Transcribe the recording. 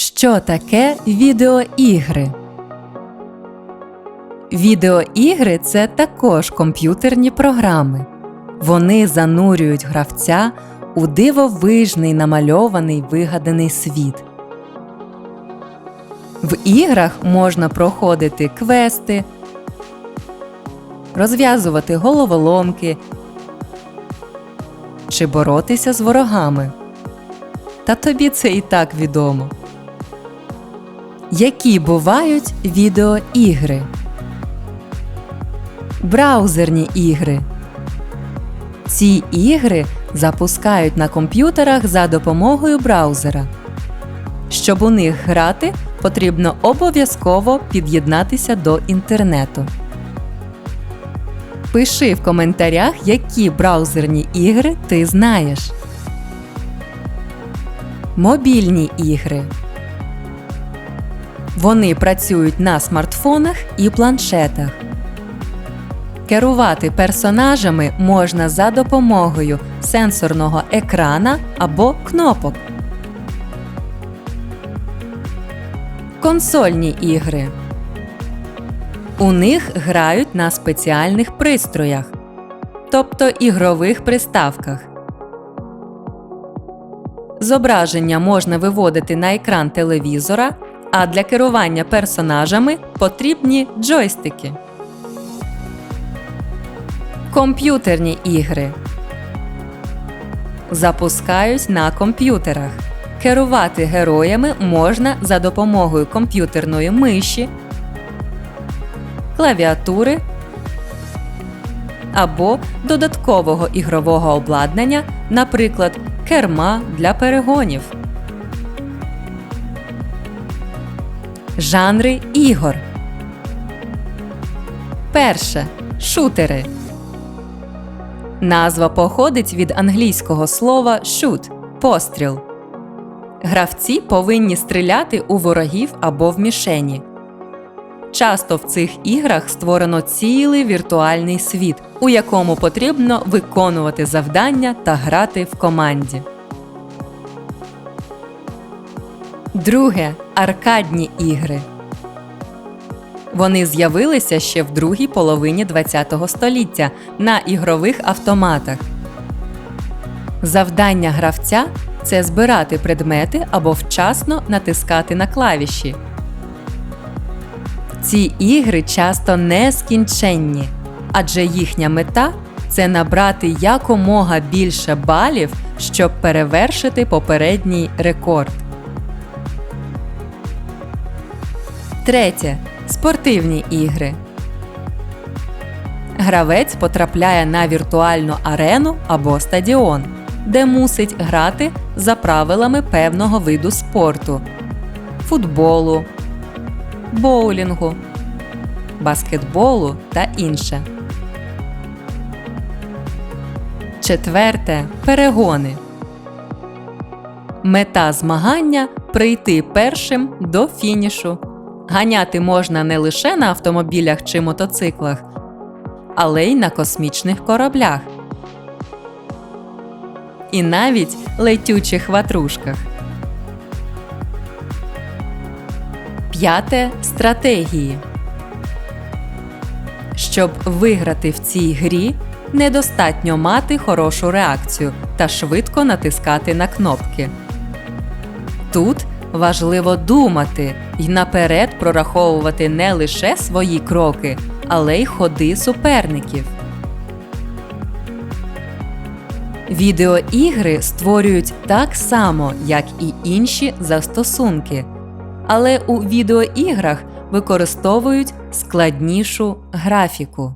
Що таке відеоігри? Відеоігри це також комп'ютерні програми. Вони занурюють гравця у дивовижний намальований вигаданий світ. В іграх можна проходити квести, розв'язувати головоломки чи боротися з ворогами. Та тобі це і так відомо. Які бувають відеоігри? Браузерні ігри. Ці ігри запускають на комп'ютерах за допомогою браузера. Щоб у них грати, потрібно обов'язково під'єднатися до інтернету. Пиши в коментарях, які браузерні ігри ти знаєш. Мобільні ігри. Вони працюють на смартфонах і планшетах. Керувати персонажами можна за допомогою сенсорного екрана або кнопок. Консольні ігри. У них грають на спеціальних пристроях, тобто ігрових приставках. Зображення можна виводити на екран телевізора, а для керування персонажами потрібні джойстики. Комп'ютерні ігри запускають на комп'ютерах. Керувати героями можна за допомогою комп'ютерної миші, клавіатури або додаткового ігрового обладнання, наприклад, керма для перегонів. Жанри ігор. Перше. Шутери. Назва походить від англійського слова shoot – постріл. Гравці повинні стріляти у ворогів або в мішені. Часто в цих іграх створено цілий віртуальний світ, у якому потрібно виконувати завдання та грати в команді. Друге аркадні ігри. Вони з'явилися ще в другій половині ХХ століття на ігрових автоматах. Завдання гравця це збирати предмети або вчасно натискати на клавіші. Ці ігри часто нескінченні, адже їхня мета це набрати якомога більше балів, щоб перевершити попередній рекорд. Третє. Спортивні ігри. Гравець потрапляє на віртуальну арену або стадіон, де мусить грати за правилами певного виду спорту футболу, боулінгу, баскетболу та інше. Четверте. Перегони. Мета змагання прийти першим до фінішу. Ганяти можна не лише на автомобілях чи мотоциклах, але й на космічних кораблях. І навіть летючих ватрушках. П'яте стратегії. Щоб виграти в цій грі, недостатньо мати хорошу реакцію та швидко натискати на кнопки. Тут важливо думати і наперед прораховувати не лише свої кроки, але й ходи суперників. Відеоігри створюють так само, як і інші застосунки, але у відеоіграх використовують складнішу графіку.